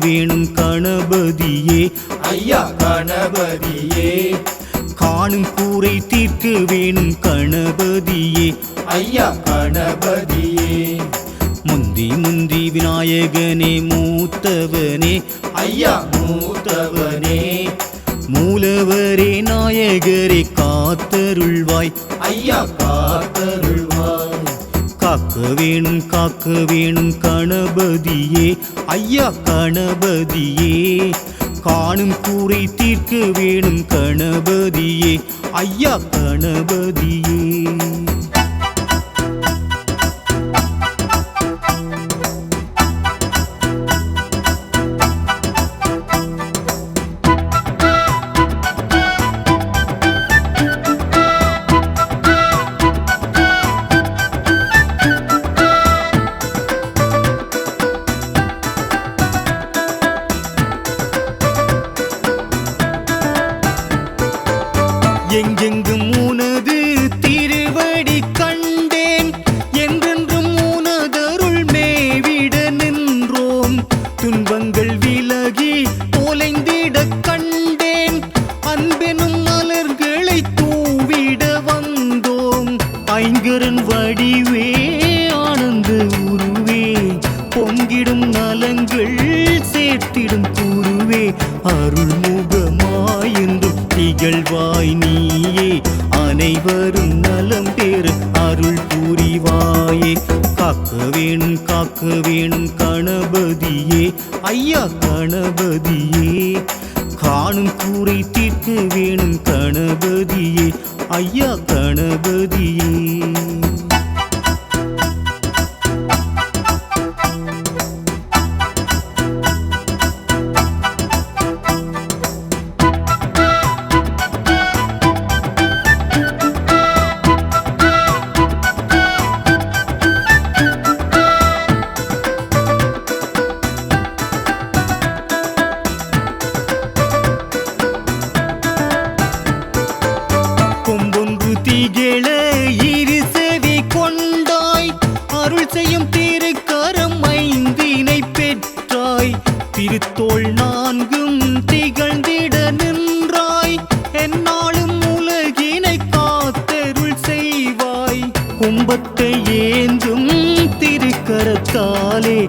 வேணும் கணபதியே. ஐயா கணபதியே. காணும் கூரை தீர்க்க வேணும் கணபதியே. ஐயா கணபதியே. முந்தி முந்தி விநாயகனே மூத்தவனே. ஐயா மூத்தவனே. மூலவரே நாயகரே காத்தருள்வாய். ஐயா காத்தருள்வாய். காக்க வேணும் காக்க வேணும் கணபதியே. ஐயா கணபதியே. காணும் கூரை தீர்க்க வேணும் கணபதியே. ஐயா கணபதியே. எங்கெங்கும் கணபதியே. காணும் கூரை தீர்க்க வேணும் கணபதியே. ஐயா கணபதியே. திருத்தோள் நான்கும் திகழ்ந்திட நின்றாய். என்னாலும் உலகினை காத்தருள் செய்வாய். கும்பத்தை ஏந்தும் திருக்கரத்தாலே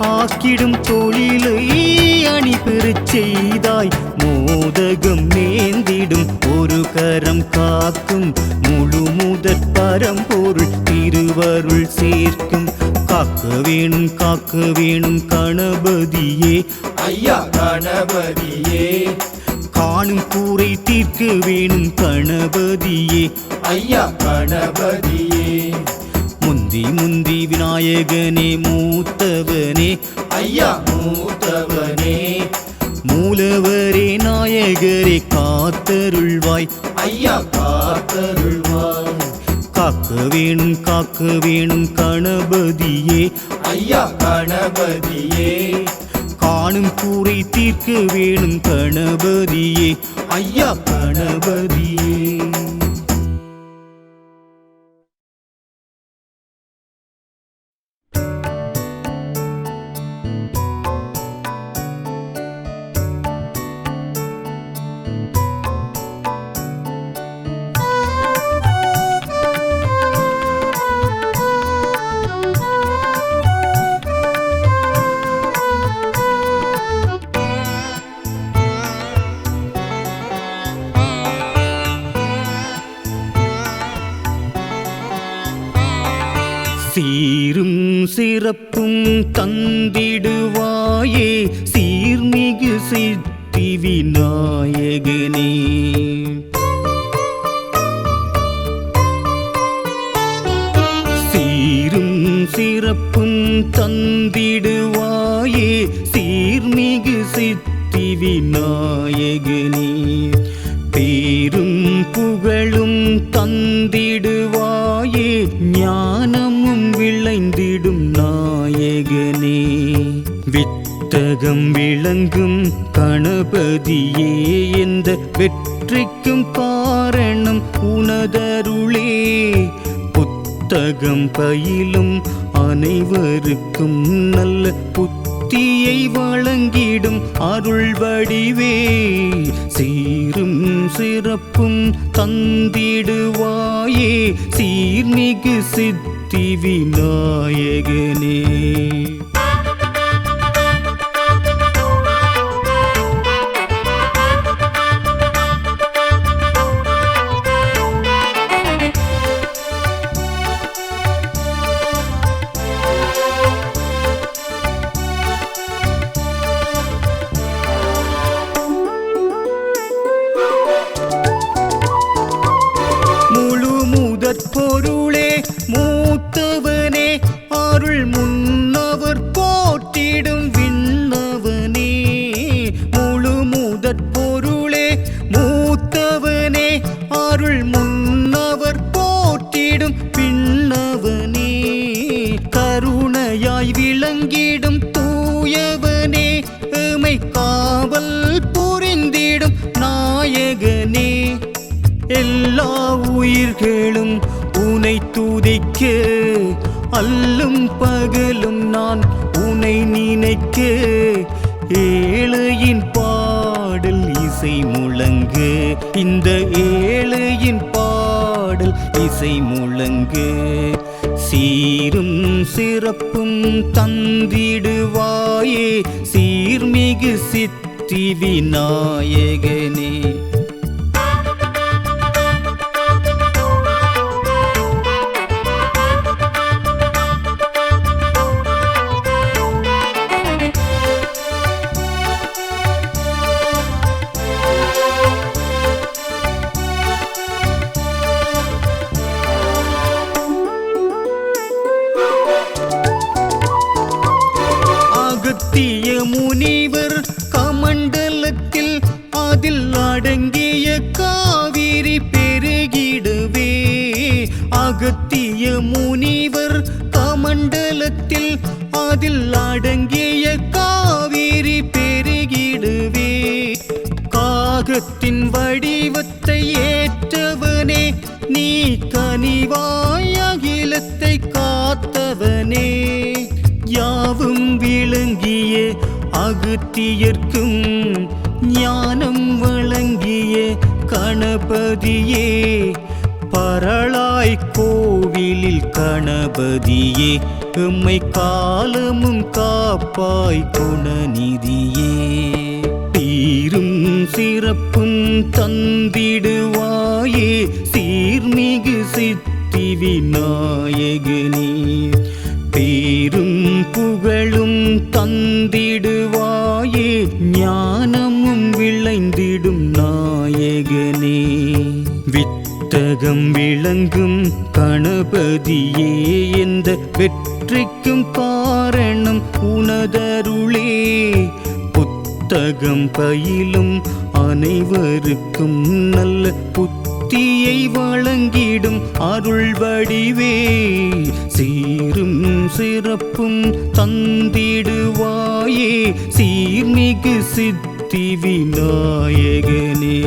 ஆக்கிடும் தொழிலை அணி பெறச் செய்தாய். மோதகம் நேந்திடும் ஒரு கரம் காக்கும் முழு முதற் பரம்பொருள் திருவருள் சேர்க்கும். காக்க வேணும் காக்க வேணும் கணபதியே. ஐயா கணபதியே. காணும் கூரை தீர்க்க வேணும் கணபதியே. ஐயா கணபதியே. முந்தி முந்தி விநாயகனே மூத்தவனே. ஐயா மூத்தவனே. மூலவரே நாயகரே காத்தருள்வாய். ஐயா காத்தருள்வாய். காக்க வேணும் காக்க வேணும் கணபதியே. ஐயா கணபதியே. காணும் கூரை தீர்க்க வேணும் கணபதியே. ஐயா கணபதியே. சீரும் சிறப்பும் தந்திடு. விளைந்திடும் நாயகனே. வித்தகம் விளங்கும் கணபதியே எந்த வெற்றிக்கும் காரணம் உனதருளே. புத்தகம் பயிலும் அனைவருக்கும் நல்ல புத்த முக்தியை வழங்கிடும் அருள் வடிவே சீரும் சிறப்பும் தந்திடுவாயே சீர்மிகு சித்தி விநாயகனே. உனை துதிக்க அல்லும் பகலும் நான் உனை நினைக்க ஏழையின் பாடல் இசை முழங்கு இந்த ஏழையின் பாடல் இசை முழங்கு சீரும் சிறப்பும் தந்திடுவாயே சீர்மிகு சித்தி விநாயகனே. கனிவாய் அகிலத்தை காத்தவனே யாவும் விளங்கிய அகத்தியர்க்கும் ஞானம் வழங்கிய கணபதியே. பரளாய் கோவிலில் கணபதியே எம்மை காலமும் காப்பாய் குணநிதியே. தீரும் சிறப்பும் தந்திடுவாயே சீர்மிகு சித்த விநாயகனே பேரும் புகழும் தந்திடுவாயே ஞானமும் விளைந்திடும் நாயகனே வித்தகம் விளங்கும் கணபதியே எந்த வெற்றிக்கும் காரணம் உனதருளே. புத்தகம் பயிலும் அனைவருக்கும் நல்ல புத்த முக்தியை வழங்கிடும் அருள் வடிவே. சீரும் சிறப்பும் தந்திடுவாயே. சீர்மிகு சித்தி விநாயகனே.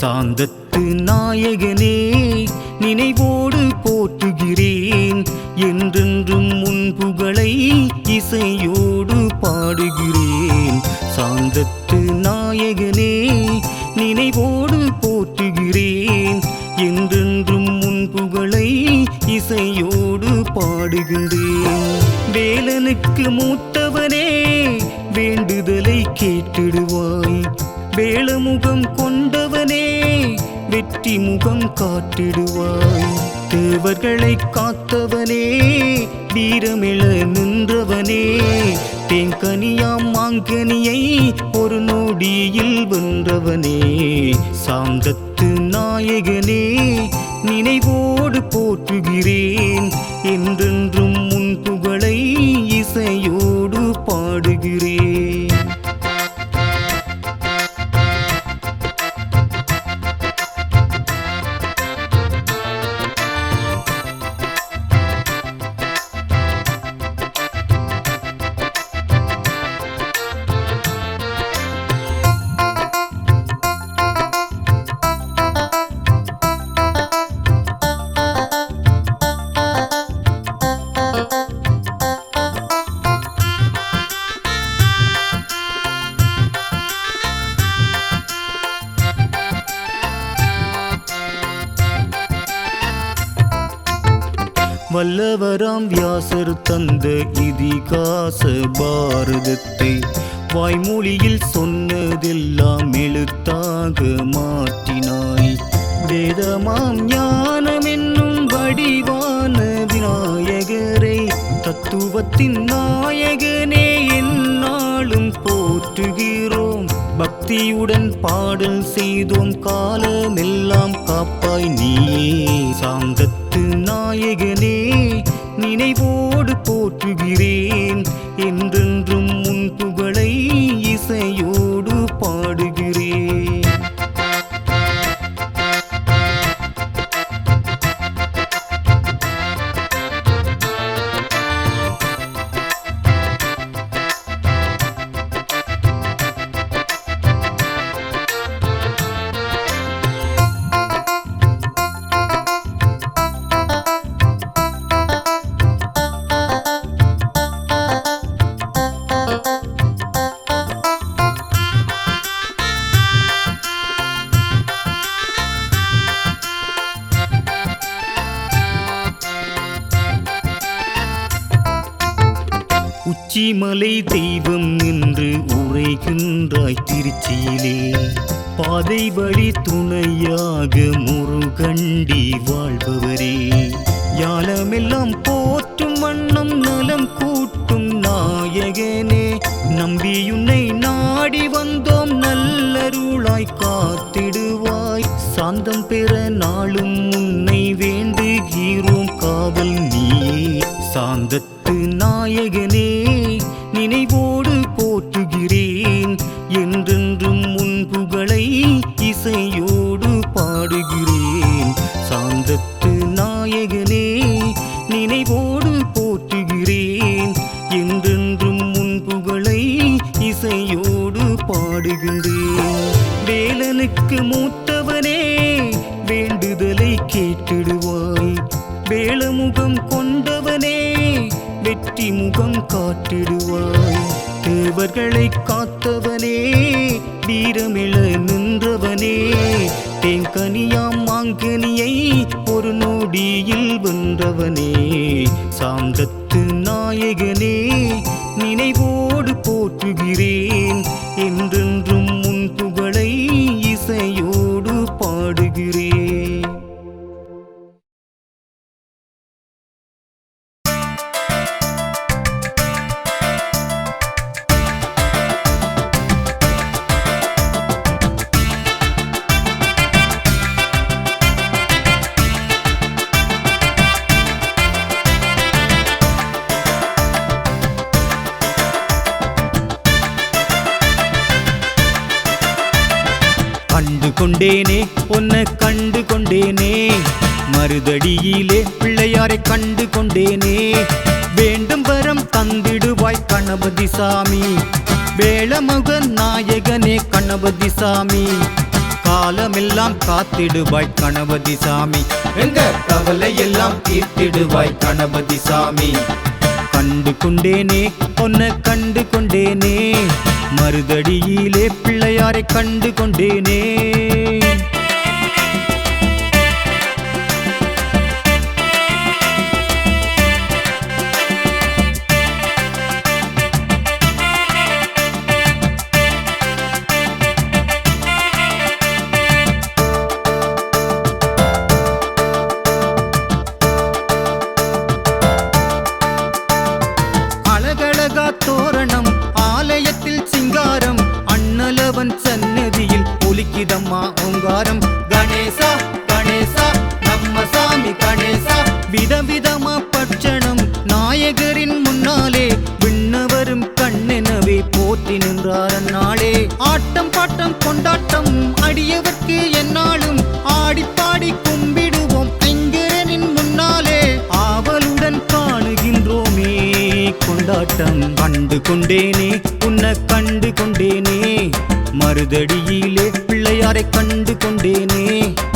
சாந்தத்து நாயகனே நினைவோடு போற்றுகிறேன். என்றென்றும் உன் புகழை இசையோடு பாடுகிறேன். சாந்தத்து நாயகனே நினைவோடு போற்றுகிறேன். என்றென்றும் உன் புகழை இசையோடு பாடுகின்றேன் வேலனுக்கு மூத்தவனே வேண்டுதலை கேட்டிடுவாய். வேளமுகம் கொண்டவனே வெற்றி முகம் காட்டிடுவாய். தேவர்களை காத்தவனே வீரமிழ நின்றவனே. தேங்கனியாம் மாங்கனியை ஒரு நொடியில் வென்றவனே. சாந்தத்து நாயகனே நினைவோடு போற்றுகிறேன். என்றென்றும் முன் புகழை இசையோடு பாடுகிறேன். தந்த இதிகாச பாரதத்தை வாய்மொழியில் சொன்னதெல்லாம் எழுத்தாக மாற்றினாய். வேதமாம் ஞானம் என்னும் வடிவான விநாயகரை தத்துவத்தின் நாயகனே என்னாலும் போற்றுகிறோம். பக்தியுடன் பாடல் செய்தோம் காலமெல்லாம் காப்பாய் நீயே. சாந்தத்து நாயகனே நினைவோடு போற்றுகிறேன் என்றென்றும் உச்சிமலை தெய்வம் என்று உரைகின்றாய் திருச்சியிலே. பாதை வழி துணையாக முருகண்டி வாழ்பவரே. யாலமெல்லாம் போற்றும் வண்ணம் நலம் கூட்டும் நாயகனே நம்பியுன்னை நாடி வந்தோம் நல்லருளாய் காத்திடுவாய். சாந்தம் பெற நாளும் உன்னை வேண்டுகிறோம் காவல் நீயே. சாந்தத்து நாயகனே சாந்தத்து நாயகனே நினைவோடு போற்றுகிறேன். என்றென்றும் உன் புகழை இசையோடு பாடுகின்றேன். வேலனுக்கு மூத்தவனே வேண்டுதலை கேட்டிடுவாய். வேளமுகம் கொண்டவனே வெற்றி முகம் காட்டிடுவாய். தேவர்களை காத்தவனே வீரமிழ நின்றவனே. தேங்கனியாம் மாங்கனியை ஒரு வென்றவனே சாந்தத்து நாயகனே நினைவோடு போற்றுகிறேன் என்றென்றும் கொண்டேனே உன்னை கண்டு கொண்டேனே மறுதடியிலே பிள்ளையாரை கண்டு கொண்டேனே வேண்டும் வரம் தந்திடுவாய் கணபதி சாமி. வேளமுக நாயகனே கணபதி சாமி. காலமெல்லாம் காத்திடுவாய் கணபதி சாமி. எங்க கவலை எல்லாம் தீர்த்திடுவாய் கணபதி சாமி. கண்டு கொண்டேனே பொன்ன கண்டு கொண்டேனே மறுதடியிலே பிள்ளையாரை கண்டு கொண்டேனே ஒலிக்கிதம்மா ஓங்காரம். கணேசா கணேசா நம்ம சாமி கணேசா. விதவிதமா பட்சணம் நாயகரின் முன்னாலே விண்ணவரும் கண்ணெனவே போற்றி நின்றார் அந்நாளே. ஆட்டம் பாட்டம் கொண்டாட்டம் அடியவர்க்கு என்னாலும் ஆடிப்பாடி கும்பிடுவோம் ஐங்கரனின் முன்னாலே. ஆவலுடன் காணுகின்றோமே கொண்டாட்டம் கண்டு கொண்டேனே உன்னை கண்டு கொண்டேனே. மறுதடியிலே பிள்ளையாரை கண்டு கொண்டேனே.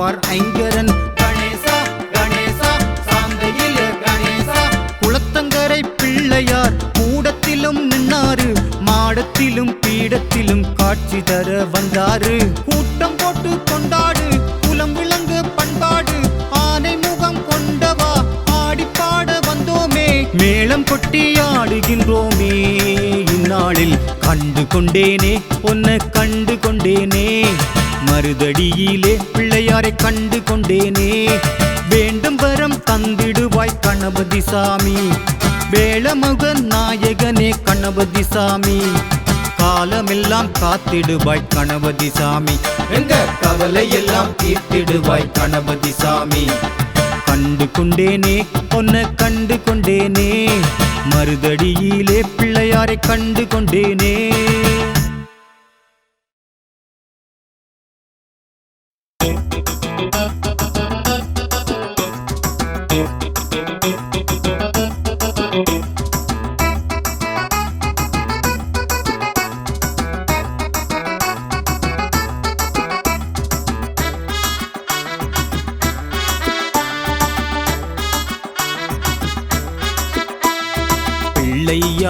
for anger கொண்டேனே உன்னை கண்டு கொண்டேனே. மறுதடியிலே பிள்ளையாரை கண்டு கொண்டேனே. வேண்டும் வரம் தந்திடுவாய் கணபதி சாமி. வேளமுக நாயகனே கணபதி சாமி. காலமெல்லாம் காத்திடுவாய் கணபதி சாமி. எங்க கவலை எல்லாம் தீர்த்திடுவாய் கணபதி சாமி. கண்டு கொண்டேனே உன்னை கண்டு கொண்டேனே மறுதடியிலே பிள்ளையாரை கண்டு கொண்டேனே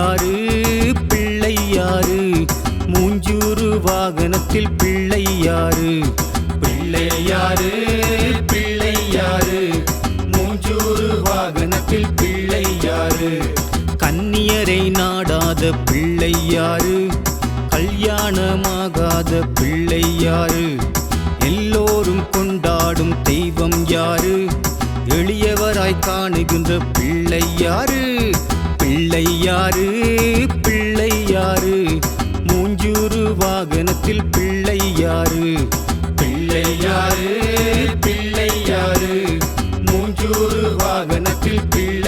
யாரு? பிள்ளை யாரு? மூஞ்சூறு வாகனத்தில் பிள்ளை யாரு? பிள்ளை யாரு? பிள்ளை யாரு? மூஞ்சூறு வாகனத்தில் பிள்ளை யாரு? கன்னியரை நாடாத பிள்ளை யாரு? கல்யாணமாகாத பிள்ளையாறு எல்லோரும் கொண்டாடும் தெய்வம் யாரு? எளியவராய் காணுகின்ற பிள்ளை யாரு? பிள்ளையாறு பிள்ளையாறு மூஞ்சூறு வாகனத்தில் பிள்ளையாறு பிள்ளையாறு பிள்ளையாறு மூஞ்சூறு வாகனத்தில் பிள்ளை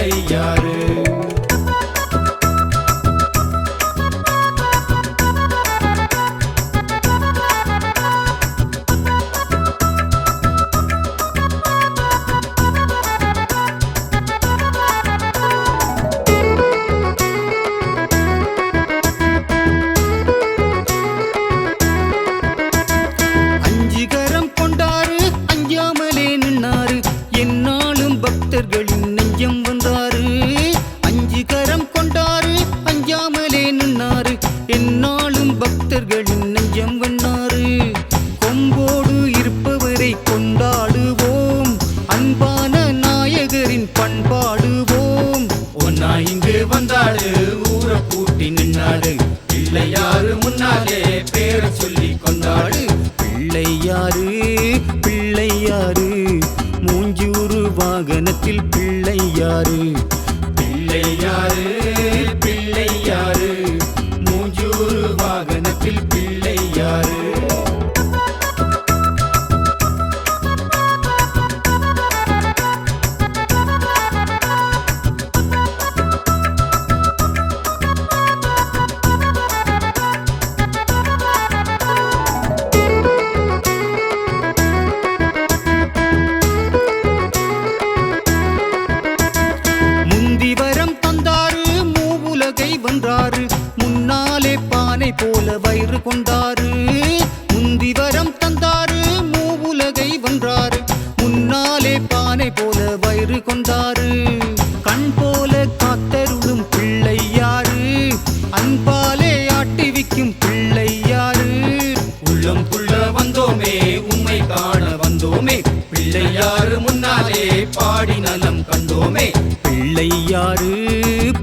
பாடி நலம் கண்டோமே. பிள்ளையாறு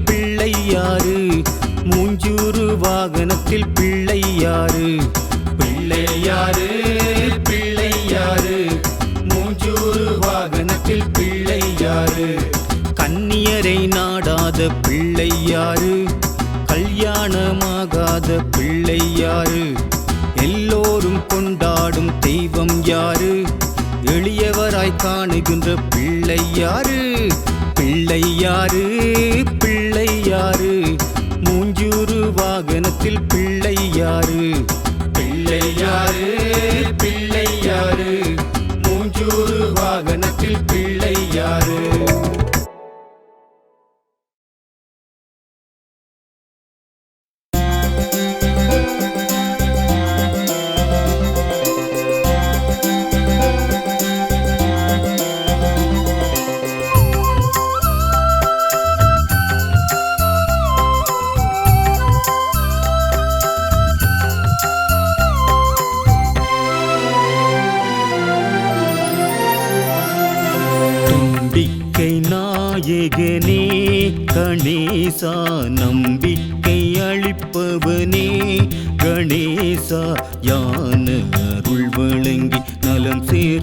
பிள்ளையாறு மூஞ்சூறு வாகனத்தில் வாகனத்தில் பிள்ளையாறு பிள்ளையாரு பிள்ளையாரு மூஞ்சூறு வாகனத்தில் பிள்ளையாரு கன்னியரை நாடாத பிள்ளையாறு கல்யாணமாகாத பிள்ளையாறு எல்லோரும் கொண்டாடும் தெய்வம் யாரு? பிள்ளையாய் காணுகின்ற பிள்ளையாறு பிள்ளையாறு பிள்ளையாறு மூஞ்சூறு வாகனத்தில் பிள்ளையாறு பிள்ளையாரு பிள்ளையாரு மூஞ்சூறு வாகனத்தில் பிள்ளை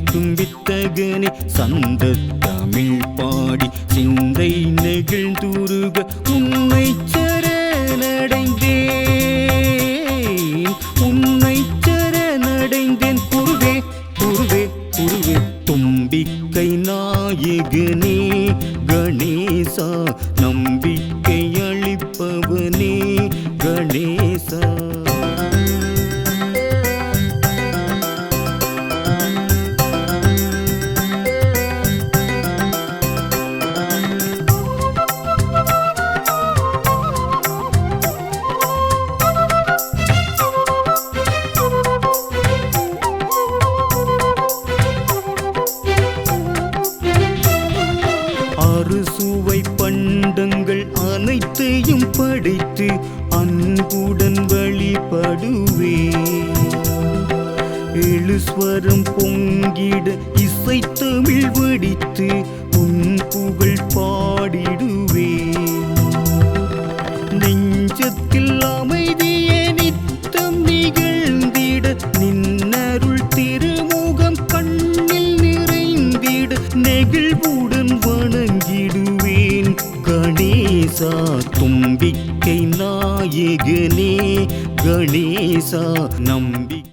நலம் வித்தகனே சந்த தமிழ் பாடி சிந்தை நெகிழ்ந்துருக